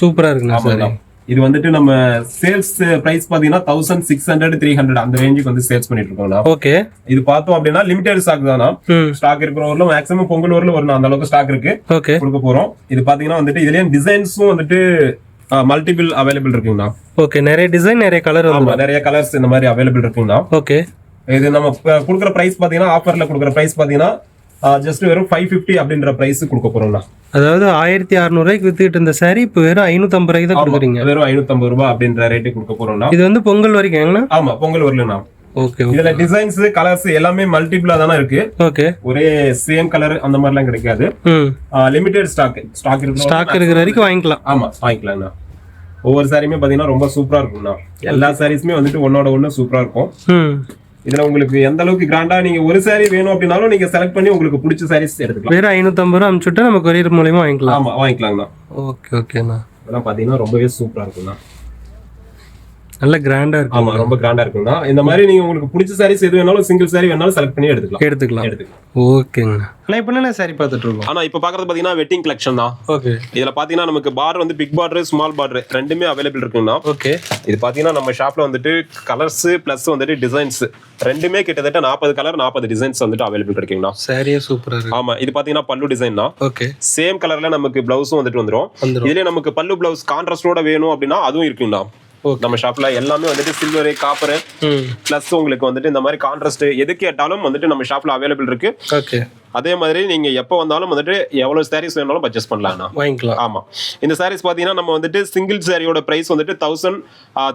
சூப்பராக இருக்குண்ணா சாரி. இது வந்துட்டு நம்ம சேல்ஸ் பிரைஸ் பாத்தீங்கன்னா thousand six hundred three hundred அந்த ரேஞ்சுக்கு வந்து சேல்ஸ் பண்ணிட்டு இருக்கோம்ண்ணா ஓகே இது பார்த்தோம் அப்படின்னா லிமிடெட் ஸ்டாக் தானா? ஸ்டாக் இருக்கிற ஊர்ல மேக்ஸிமம் பொங்கல் ஊர்ல வரணும் அந்த அளவுக்கு ஸ்டாக் இருக்கு. ஓகே கொடுக்க போறோம். இது பாத்தீங்கன்னா வந்துட்டு இதுலயும் டிசைன்ஸும் வந்துட்டு மல்டிபிள் அவைலபிள் இருக்குங்கண்ணா. ஓகே நிறைய டிசைன் நிறைய கலர் ஆமா நிறைய கலர்ஸ் இந்த மாதிரி அவைலபிள் இருக்குங்கண்ணா. ஓகே இது நம்ம கொடுக்குற பிரைஸ் பாத்தீங்கன்னா ஆஃபர்ல கொடுக்குற பிரைஸ் பாத்தீங்கன்னா ஜஸ்ட் வெறும் ஃபைவ் ஃபிஃப்டி அப்படின்ற பிரைஸ் கொடுக்க போறோம்ண்ணா. அதாவது ஆயிரத்தி அறுநூறுவாய்க்கு வித்துக்கிட்டு இருந்த சாரி இப்போ வெறும் ஐநூற்றம்பது ரூபாய்க்கு தான் கொடுக்குறீங்க. வெறும் ஐநூத்தம்பது ரூபாய் அப்படின்ற ரேட்டு கொடுக்க போறோம்னா இது வந்து பொங்கல் வரைக்கும்ண்ணா ஆமா பொங்கல் வரலண்ணா ஓகே இதுல டிசைன்ஸ் கலர்ஸ் எல்லாமே மல்டிபிளா தானே இருக்கு. ஓகே. ஒரே சேம் கலர் அந்த மாதிரிலாம் கிடைக்காது. லிமிடெட் ஸ்டாக் ஸ்டாக் இருக்கு ஸ்டாக் இருக்கிற வரைக்கும் வாங்கிக்கலாம். ஆமா வாங்கிக்கலாம்ண்ணா ஒவ்வொரு சாரியுமே பாத்தீங்கன்னா ரொம்ப சூப்பரா இருக்கும்ண்ணா எல்லா சாரீஸுமே வந்துட்டு ஒன்னோட ஒண்ணு சூப்பரா இருக்கும். இதுல உங்களுக்கு எந்த அளவுக்கு கிராண்டா நீங்க ஒரு சாரி வேணும் அப்படின்னாலும் நீங்க செலக்ட் பண்ணி உங்களுக்கு பிடிச்ச சாரீஸ் எடுத்துக்கலாம். வெறும் ஐநூற்றம்பது ரூபா அனுப்பிச்சுட்டு நம்ம கொரியர் மூலியமா வாங்கிக்கலாம். ஆமா வாங்கிக்கலாம்ண்ணா ஓகே ஓகேண்ணா இதெல்லாம் பாத்தீங்கன்னா ரொம்பவே சூப்பரா இருக்கும்ண்ணா நல்ல கிராண்டா இருக்கும். ஆமா ரொம்ப கிராண்டா இருக்குங்கண்ணா இந்த மாதிரி நீங்க உங்களுக்கு பிடிச்ச சாரீஸ் எது வேணாலும் சிங்கிள் சாரி வேணாலும் செலக்ட் பண்ணி எடுத்துக்கலாம். எடுத்துக்கலாம். எடுத்துக்கலாம். ஓகேங்கண்ணா அண்ணா இப்போ என்ன சாரி பார்த்துட்டு இருக்கோம்? ஆனா இப்போ பாக்குறது பாத்தீங்கன்னா வெட்டிங் கலெக்ஷன் தான். ஓகே. இதுல பாத்தீங்கன்னா நமக்கு பார்டர் வந்து பிக் பார்டர் ஸ்மால் பார்டர் ரெண்டுமே அவைலபிள் இருக்குங்கண்ணா. ஓகே. இது பாத்தீங்கன்னா நம்ம ஷாப்ல வந்துட்டு கலர்ஸ் பிளஸ் வந்துட்டு டிசைன்ஸ் ரெண்டுமே கிட்டத்தட்ட நாற்பது கலர் நாற்பது டிசைன்ஸ் வந்துட்டு அவைலபிள் இருக்குங்கண்ணா. சாரியே சூப்பரா இருக்கு. ஆமா இது பாத்தீங்கன்னா பல்லு டிசைன் தான். ஓகே. சேம் கலர்ல நமக்கு பிளவுஸும் வந்துட்டு வந்துரும். இதுலயே நமக்கு பல்லு பிளவுஸ் கான்ட்ராஸ்டோட வேணும் அப்படின்னா அதுவும் இருக்குங்கண்ணா. நம்ம ஷாப்ல எல்லாமே வந்துட்டு சில்வர் காப்பர் பிளஸ் உங்களுக்கு வந்துட்டு இந்த மாதிரி கான்ட்ராஸ்ட் எது கேட்டாலும் வந்துட்டு நம்ம ஷாப்ல அவைலபிள் இருக்கு. அதே மாதிரி நீங்க எப்போ வந்தாலும் வந்துட்டு எவ்வளவு சாரீஸ் வேணாலும் பர்ச்சேஸ் பண்ணலாம்ண்ணா. வாங்கிக்கலாம். ஆமா. இந்த சாரீஸ் பாத்தீங்கன்னா நம்ம வந்துட்டு சிங்கிள் சாரியோட பிரைஸ் வந்துட்டு தௌசண்ட்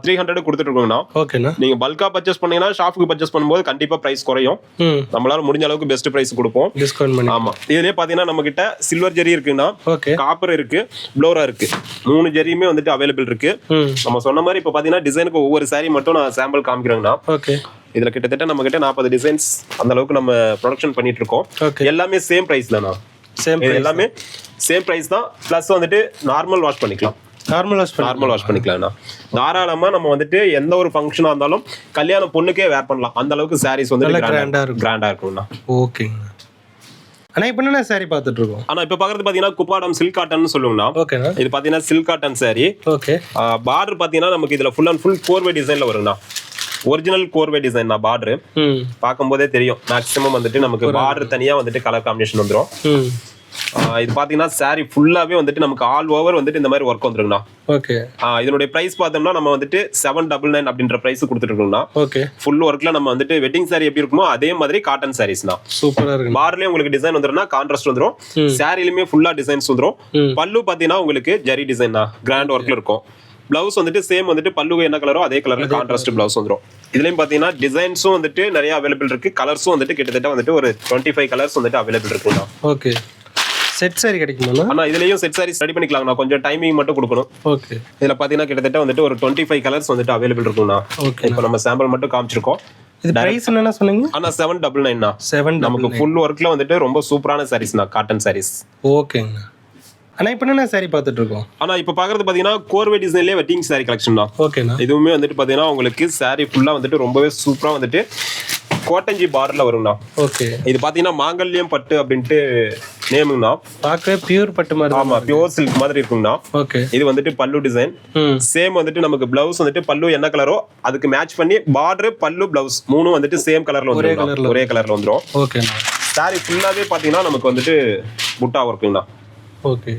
த்ரீ ஹண்ட்ரட் கொடுத்துட்டு இருக்கோங்கண்ணா ஓகேண்ணா. நீங்க பல்கா பர்ச்சேஸ் பண்ணீங்கன்னா ஷாப்புக்கு பர்ச்சேஸ் பண்ணும்போது கண்டிப்பா பிரைஸ் குறையும். நம்மளால முடிஞ்ச அளவுக்கு பெஸ்ட் பிரைஸ் கொடுப்போம். டிஸ்கவுண்ட் பண்ணி. ஆமா. இதுலயே பாத்தீங்கன்னா நம்ம கிட்ட சில்வர் ஜெரி இருக்குன்னா ஓகே. காப்பர் இருக்கு ப்ளோரா இருக்கு. மூணு ஜெரியுமே வந்துட்டு அவைலபிள் இருக்கு. நம்ம சொன்ன மாதிரி இப்போ பாத்தீங்கன்னா டிசைனுக்கு ஒவ்வொரு சாரி மட்டும் நான் சாம்பிள் காமிக்கிறேங்கண்ணா. ஓகே. இதுல கிட்டத்தட்ட நம்ம கிட்ட நாற்பது டிசைன்ஸ் அந்த அளவுக்கு நம்ம ப்ரொடக்ஷன் பண்ணிட்டு இருக்கோம் ஓகே எல்லாமே சேம் பிரைஸ் தானா? சேம் எல்லாமே சேம் பிரைஸ் தான். ப்ளஸ் வந்துட்டு நார்மல் வாஷ் பண்ணிக்கலாம். நார்மல் வாஷ் நார்மல் வாஷ் பண்ணிக்கலாம்ண்ணா தாராளமா நம்ம வந்துட்டு எந்த ஒரு ஃபங்க்ஷனா இருந்தாலும் கல்யாண பொண்ணுக்கே வேர் பண்ணலாம். அந்த அளவுக்கு சாரீஸ் வந்து ஆ இருக்கும். கிராண்டா இருக்கும்ண்ணா ஓகேங்கண்ணா அண்ணா. இப்போ என்ன சாரி பார்த்துட்டு இருக்கோம் ஆனா இப்போ பாக்குறது பாத்தீங்கன்னா குப்பாடம் சில்க் காட்டன் சொல்லுவோம்னா ஓகேண்ணா இது பாத்தீங்கன்னா silk cotton saree. Okay border பாத்தீங்கன்னா நமக்கு இதுல ஃபுல் அண்ட் ஃபுல் கோர்வே டிசைன்ல வருங்கண்ணா. ஒரிஜினல் கோர்வே டிசைன் தான் பார்டர் பார்க்கும்போதே தெரியும். மேக்ஸிமம் வந்துட்டு நமக்கு பார்டர் தனியா வந்துட்டு கலர் காம்பினேஷன் வந்துரும். ம். ஆஹ் இது பாத்தீங்கன்னா saree ஃபுல்லாவே வந்துட்டு நமக்கு ஆல் ஓவர் வந்துட்டு இந்த மாதிரி ஒர்க் வந்துருங்கண்ணா. ஓகே இதனுடைய பிரைஸ் பார்த்தோம்னா நம்ம வந்துட்டு செவன் டபுள் நைன் அப்படின்ற பிரைஸ் கொடுத்துட்டு இருக்கோம்னா ஓகே ஃபுல் ஒர்க்ல நம்ம வந்துட்டு வெட்டிங் saree எப்படி இருக்குமோ அதே மாதிரி காட்டன் சாரீஸ் தான் சூப்பராக இருக்குண்ணா பார்லயே உங்களுக்கு டிசைன் வந்துரும்னா கான்ட்ராஸ்ட் வந்துரும். சாரிலுமே ஃபுல்லா டிசைன்ஸ் வந்துரும். பல்லு பாத்தீங்கன்னா உங்களுக்கு ஜரி டிசைன் தான் கிராண்ட் ஒர்க்ல இருக்கும். பிளவுஸ் வந்துட்டு சேம் வந்துட்டு பல்லு என்ன கலரோ அதே கலர்ல கான்ட்ராஸ்ட் பிளவுஸ் வந்துரும். இதுலயும் பாத்தீங்கன்னா டிசைன்ஸும் வந்துட்டு நிறைய அவைலபிள் இருக்கு. கலர்ஸும் வந்துட்டு கிட்டத்தட்ட வந்துட்டு ஒரு டுவெண்ட்டி ஃபைவ் கலர்ஸ் வந்துட்டு அவைலபிள் இருக்குண்ணா ஓகே செட் சாரி கிடைக்குமாண்ணா ஆனா இதுலயும் செட் சாரீஸ் ரெடி பண்ணிக்கலாம் நான் கொஞ்சம் டைமிங் மட்டும் கொடுக்கணும். ஓகே இதுல பாத்தீங்கன்னா கிட்டத்தட்ட வந்துட்டு ஒரு டுவெண்ட்டி ஃபைவ் கலர்ஸ் வந்துட்டு அவைலபிள் இருக்கும்ண்ணா ஓகே இப்போ நம்ம சாம்பிள் மட்டும் காமிச்சிருக்கோம். இது பிரைஸ் என்னென்ன சொன்னீங்க? ஆனா செவன் டபுள் நைன்ண்ணா செவன் நமக்கு ஃபுல் ஒர்க்ல வந்துட்டு ரொம்ப சூப்பரான சாரீஸ்ண்ணா காட்டன் சாரீஸ் ஓகேங்கண்ணா அண்ணா இப்போ என்ன சாரி பார்த்துட்டு இருக்கோம் ஆனா இப்ப பாக்குறது பாத்தீங்கன்னா கோர்வே டிசைன்லயே வெட்டிங் saree கலெக்ஷன் தான் ஓகேண்ணா. இதுவுமே வந்துட்டு பாத்தீங்கன்னா உங்களுக்கு saree ஃபுல்லா வந்துட்டு ரொம்பவே சூப்பரா வந்துட்டு கோட்டஞ்சி பார்டர்ல வரும்ண்ணா. ஓகே. இது பாத்தீங்கன்னா மாங்கல்யம் பட்டு அப்படின்ட்டு நேமுங்கண்ணா. பார்க்கவே பியூர் பட்டு மாதிரி ஆமா பியோர் சில்க் மாதிரி இருக்குங்கண்ணா. ஓகே. இது வந்துட்டு பல்லு டிசைன் சேம் வந்துட்டு நமக்கு பிளவுஸ் வந்துட்டு பல்லு என்ன கலரோ அதுக்கு மேட்ச் பண்ணி பார்டர் பல்லு பிளவுஸ் மூணும் வந்துட்டு சேம் கலர்ல வந்துரும் colourல ஒரே கலர்ல வந்துரும். ஓகேண்ணா. Saree ஃபுல்லாவே பாத்தீங்கன்னா நமக்கு வந்துட்டு புட்டா ஒர்க்குங்கண்ணா ஓகே.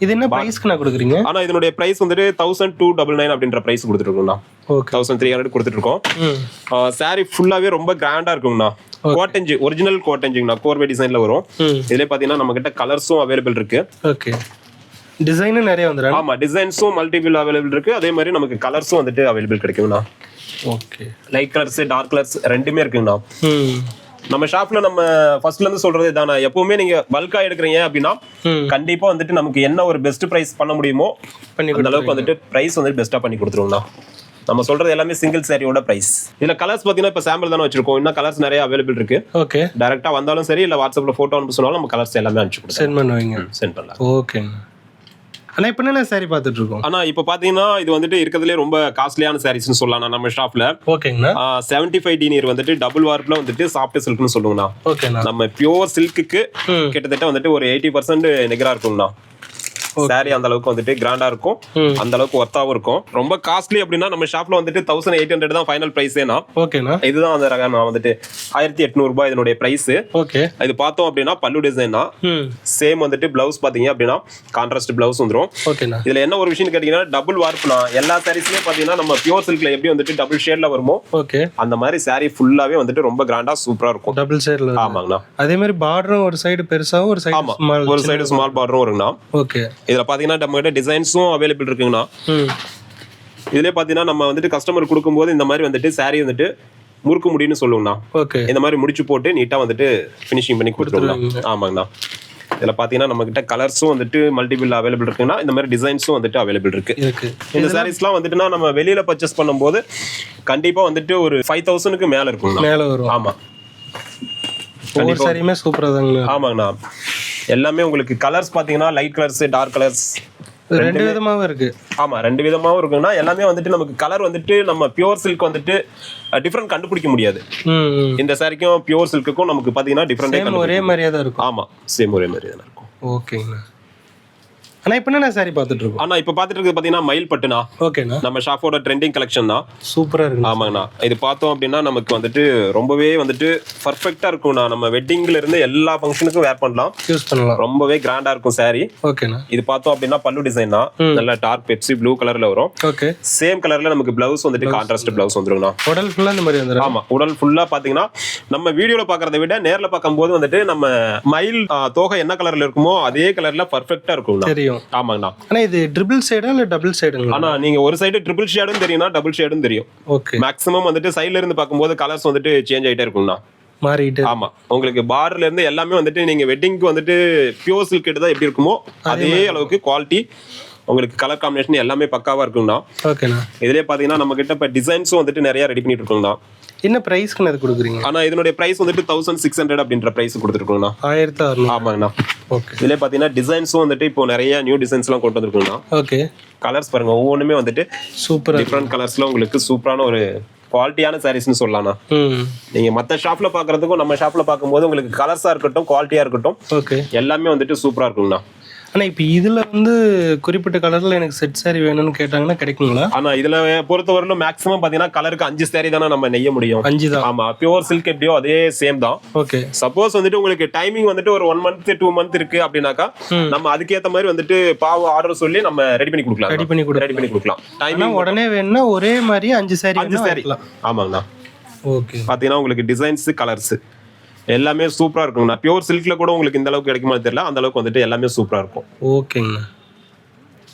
இது என்ன ப்ரைஸ்க்கு நான் கொடுக்குறீங்க? ஆனா இதனுடைய பிரைஸ் வந்துட்டு தௌசண்ட் டூ டபுள் நைன் அப்படின்ற பிரைஸ் கொடுத்துருக்கோம்ண்ணா ஓகே. தௌசண்ட் த்ரீ ஹண்ட்ரட் கொடுத்துட்டு இருக்கோம் ம் சாரி ஃபுல்லாவே ரொம்ப கிராண்டா இருக்குங்கண்ணா. கோட்டஞ்சி ஒரிஜினல் கோட்டஞ்சிங்கண்ணா கோர்வே டிசைன்ல வரும். ம். இதுல பாத்தீங்கன்னா நம்ம கிட்ட கலர்ஸும் அவைலபிள் இருக்கு. ஓகே. டிசைனும் நிறைய வந்துடுறேன் ஆமா டிசைன்ஸும் மல்டிபிள் அவைலபிள் இருக்கு. அதே மாதிரி நமக்கு கலர்ஸும் வந்துட்டு available கிடைக்குங்கண்ணா. Okay. Light colours dark colours ரெண்டுமே இருக்குங்கண்ணா. நம்ம ஷாப்ல நம்ம ஃபர்ஸ்ட்ல இருந்து சொல்றது இதாண்ணா எப்பவுமே நீங்க பல்கா எடுக்கிறீங்க அப்படின்னா கண்டிப்பா வந்துட்டு நமக்கு என்ன ஒரு பெஸ்ட் பிரைஸ் பண்ண முடியுமோ பண்ணி அந்த அளவுக்கு வந்துட்டு பிரைஸ் வந்துட்டு பெஸ்ட்டா பண்ணி கொடுத்துருவோம்ண்ணா. நம்ம சொல்றது எல்லாமே சிங்கிள் சாரியோட பிரைஸ் இதுல கலர்ஸ் பாத்தீங்கன்னா இப்ப சாம்பிள் தானே வச்சிருக்கோம். இன்னும் கலர்ஸ் நிறைய அவைலபிள் இருக்கு. ஓகே டைரக்டா வந்தாலும் சரி இல்ல வாட்ஸ்அப்ல போட்டோ அனுப்ப சொன்னாலும் நம்ம கலர்ஸ் எல்லாமே அனுப்பிச்சு கொடுத்தோம் சென்ட் பண்ணுவீங்க. சென்ட் பண்ணலாம். ஓகேங்க அண்ணா இப்போ என்ன சாரி பார்த்துட்டு இருக்கோம் ஆனா இப்ப பாத்தீங்கன்னா இது வந்துட்டு இருக்கிறதுலே ரொம்ப காஸ்ட்லியான சாரீஸ்னு சொல்லலாம் நம்ம ஷாப்ல ஓகேங்கண்ணா. செவன்டி ஃபைவ் டினியர் வந்துட்டு டபுள் வார்ப்ல வந்துட்டு சாஃப்ட் சில்க்னு சொல்லுங்கண்ணா. ஓகேண்ணா. நம்ம பியோர் சில்க்குக்கு கிட்டத்தட்ட வந்துட்டு ஒரு எயிட்டி பர்சன்ட் நிகரா இருக்குங்கண்ணா. சாரி அந்த அளவுக்கு வந்துட்டு கிராண்டா இருக்கும். அந்த அளவுக்கு ஒர்த்தாவும் இருக்கும். ரொம்ப காஸ்ட்லி அப்படின்னா நம்ம ஷாப்ல வந்துட்டு தௌசண்ட் எயிட் ஹண்ட்ரட் தான் ஃபைனல் பிரைஸேனா ஓகேண்ணா இதுதான் அந்த ரகம். வந்துட்டு ஆயிரத்தி எட்நூறு ரூபாய் இதனுடைய பிரைஸ் ஓகே இது பார்த்தோம் அப்படின்னா பல்லு டிசைன் தான். சேம் வந்துட்டு பிளவுஸ் பாத்தீங்க அப்படின்னா கான்ட்ராஸ்ட் பிளவுஸ் வந்துரும். ஓகேண்ணா இதுல என்ன ஒரு விஷயம் கேட்டீங்கன்னா டபுள் வார்ப்னா எல்லா சாரீஸ்லயும் பாத்தீங்கன்னா நம்ம பியூர் சில்க்ல எப்படி வந்துட்டு டபுள் ஷேட்ல வருமோ ஓகே அந்த மாதிரி saree ஃபுல்லாவே வந்துட்டு ரொம்ப கிராண்டா சூப்பரா இருக்கும். டபுள் சைடில் ஆமாங்கண்ணா. அதே மாதிரி பார்டரும் ஒரு சைடு பெருசாகவும் ஒரு சைடு ஒரு சைடு ஸ்மால் பார்டரும் வருங்கண்ணா. ஓகே இதுல பாத்தீங்கன்னா நம்ம கிட்ட டிசைன்ஸும் அவைலபிள் இருக்குங்கண்ணா. இதுலயே பாத்தீங்கன்னா நம்ம வந்துட்டு கஸ்டமர் கொடுக்கும்போது இந்த மாதிரி வந்துட்டு saree வந்துட்டு முறுக்கு முடின்னு சொல்லுங்கண்ணா ஓகே. இந்த மாதிரி முடிச்சு போட்டு நீட்டா வந்துட்டு ஃபினிஷிங் பண்ணி கொடுத்துருவோம். ஆமாங்கண்ணா. இதுல பாத்தீங்கன்னா நம்ம கிட்ட கலர்ஸும் வந்துட்டு மல்டிபிள் அவைலபிள் இருக்குன்னா இந்த மாதிரி டிசைன்ஸும் வந்துட்டு அவைலபிள் இருக்கு. இந்த சாரீஸ்லாம் வந்துட்டுனா நம்ம வெளியில பர்ச்சேஸ் பண்ணும்போது கண்டிப்பா வந்துட்டு ஒரு ஃபைவ் தௌசண்ட்க்கு மேல இருக்குங்கண்ணா. மேலே வரும். ஆமா. ஒவ்வொரு சாரியுமே சூப்பராக தாங்க ஆமாங்கண்ணா. எல்லாமே உங்களுக்கு கலர்ஸ் பாத்தீங்கன்னா லைட் கலர்ஸ் டார்க் கலர்ஸ் ரெண்டு விதமாவும் இருக்கு. ஆமா ரெண்டு விதமாவும் இருக்குன்னா எல்லாமே வந்துட்டு நமக்கு கலர் வந்துட்டு நம்ம பியூர் சில்க் வந்துட்டு டிஃப்ரெண்ட் கண்டுபிடிக்க முடியாது. இந்த சாரிக்கும் பியூர் சில்க்குக்கும் நமக்கு பாத்தீங்கன்னா டிஃப்ரெண்டே ஒரே மாதிரியா தான் இருக்கும். ஆமா சேம் ஒரே மாதிரி தான் இருக்கும் ஓகேங்கண்ணா அண்ணா இப்போ என்ன சாரி பார்த்துட்டு இருக்கோம் ஆனா இப்ப பாத்துட்டு இருக்கிறது பாத்தீங்கன்னா மயில் பட்டுனா ஓகேண்ணா. நம்ம ஷாப்போட ட்ரெண்டிங் கலெக்ஷன் தான். சூப்பரா இருக்குண்ணா. ஆமாங்கண்ணா. இது பார்த்தோம் அப்படின்னா நமக்கு வந்துட்டு ரொம்பவே வந்துட்டு பர்ஃபெக்டா இருக்கும்ண்ணா. நம்ம வெட்டிங்ல இருந்து எல்லா ஃபங்க்ஷனுக்கும் வேர் பண்ணலாம். யூஸ் பண்ணலாம். ரொம்பவே கிராண்டா இருக்கும் saree. ஓகேண்ணா. இது பார்த்தோம் அப்படின்னா பல்லு டிசைன் தான். நல்ல டார்க் பெப்சி ப்ளூ கலர்ல வரும். ஓகே. சேம் கலர்ல நமக்கு பிளவுஸ் வந்துட்டு கான்ட்ராஸ்ட் பிளவுஸ் வந்துருங்கண்ணா. உடல் ஃபுல்லாக இந்த மாதிரி வந்துடும் ஆமா. உடல் ஃபுல்லா பாத்தீங்கன்னா நம்ம வீடியோல பாக்குறத விட நேர்ல பார்க்கும்போது வந்துட்டு நம்ம மயில் தோகை என்ன கலர்ல இருக்குமோ அதே கலர்ல பர்ஃபெக்டா இருக்கும்ண்ணா. தெரியும். ஆமாங்கண்ணா. அண்ணா இது ட்ரிபிள் சைடா இல்லை டபுள் சைடுங்களா ஆனா நீங்க ஒரு சைடு ட்ரிபிள் ஷேடும் தெரியும்னா டபுள் ஷேடும் தெரியும். ஓகே மேக்ஸிமம் வந்துட்டு சைடுல இருந்து பார்க்கும்போது கலர்ஸ் வந்துட்டு சேஞ்ச் ஆயிட்டே இருக்கும்ண்ணா. மாறிட்டு ஆமா. உங்களுக்கு பார்டர்ல இருந்து எல்லாமே வந்துட்டு நீங்க வெட்டிங்க்கு வந்துட்டு பியூர் சில்க் தான் எப்படி இருக்குமோ அதே அளவுக்கு குவாலிட்டி உங்களுக்கு கலர் காம்பினேஷன் எல்லாமே பக்காவா இருக்குங்கண்ணா ஓகேண்ணா இதுலயே பாத்தீங்கன்னா நம்ம கிட்ட இப்ப டிசைன்ஸும் வந்துட்டு நிறைய ரெடி பண்ணிட்டு இருக்கோம்ண்ணா என்ன ப்ரைஸ்க்குண்ணா இது கொடுக்குறீங்க? ஆனா இதனுடைய பிரைஸ் வந்துட்டு தௌசண்ட் சிக்ஸ் ஹண்ட்ரட் அப்படின்ற பிரைஸ் கொடுத்துருக்கோங்கண்ணா. ஆயிரத்தி அறுநூறு. ஆமாங்கண்ணா. ஓகே இதுலயே பாத்தீங்கன்னா டிசைன்ஸும் வந்துட்டு இப்போ நிறைய நியூ டிசைன்ஸ் எல்லாம் கொண்டு வந்திருக்குங்கண்ணா. ஓகே கலர்ஸ் பாருங்க ஒவ்வொன்றுமே வந்துட்டு சூப்பராக டிஃப்ரெண்ட் கலர்ஸ்ல உங்களுக்கு சூப்பரான ஒரு குவாலிட்டியான சாரீஸ்னு சொல்லலாம்ண்ணா நீங்க மத்த ஷாப்ல பாக்குறதுக்கும் நம்ம ஷாப்ல பார்க்கும்போது உங்களுக்கு கலர்ஸா இருக்கட்டும் குவாலிட்டியா இருக்கட்டும் ஓகே எல்லாமே வந்துட்டு சூப்பரா இருக்குங்கண்ணா. அண்ணா இப்போ இதில் வந்து குறிப்பிட்ட கலரில் எனக்கு செட் சாரி வேணும்னு கேட்டாங்கன்னா கிடைக்குங்களா? ஆனா இதுல பொறுத்தவரையிலும் மேக்ஸிமம் பாத்தீங்கன்னா கலருக்கு அஞ்சு சாரி தானே நம்ம நெய்ய முடியும். அஞ்சு தான். ஆமா பியூர் சில்க் எப்படியோ அதே சேம் தான். ஓகே சப்போஸ் வந்துட்டு உங்களுக்கு டைமிங் வந்துட்டு ஒரு ஒன் மந்த் டூ மந்த் இருக்கு அப்படின்னாக்கா. நம்ம அதுக்கேத்த மாதிரி வந்துட்டு பாவ ஆர்டர் சொல்லி நம்ம ரெடி பண்ணி கொடுக்கலாம். ரெடி பண்ணி கொடு ரெடி பண்ணி கொடுக்கலாம். ஆனால் டைமிங் உடனே வேணும்னா ஒரே மாதிரி அஞ்சு சாரி அஞ்சு சாரி ஆமாங்கண்ணா. ஓகே பாத்தீங்கன்னா உங்களுக்கு டிசைன்ஸ் கலர்ஸ் எல்லாமே சூப்பரா இருக்குங்கண்ணா. பியூர் சில்க்ல கூட உங்களுக்கு இந்த அளவுக்கு கிடைக்குமா தெரியல. அந்த அளவுக்கு வந்துட்டு எல்லாமே சூப்பரா இருக்கும். ஓகேங்கண்ணா.